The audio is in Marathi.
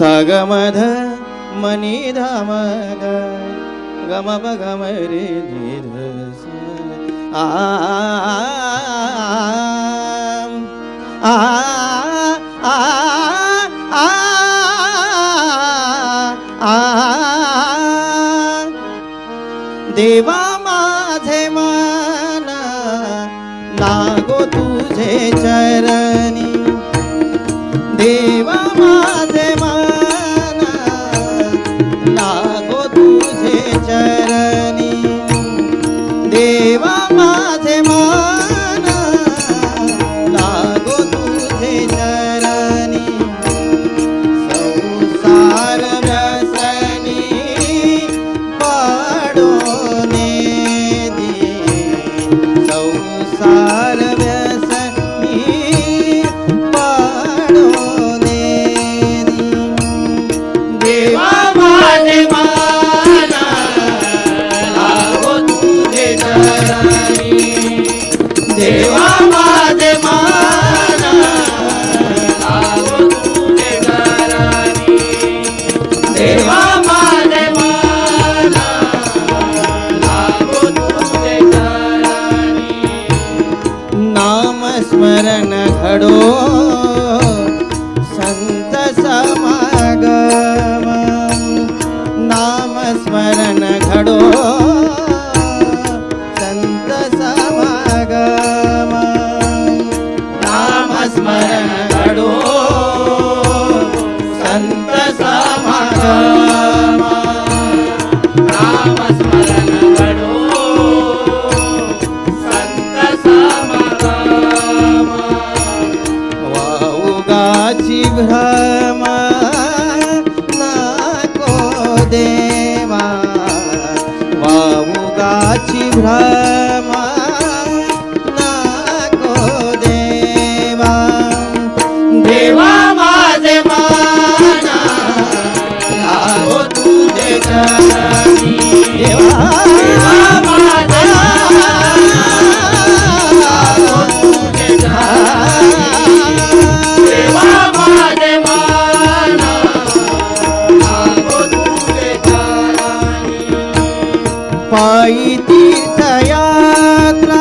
सागमध मनी धाम ग गम ब गम रे नि आ आ आ आ आ देवा माझे मन लागो तुझे चरणी। देवा माझे मन स्मरण घडो संत समागम। नाम स्मरण घडो संत समागम। नाम स्मरण घडो संत समागम राम पायी तीर्थयात्रा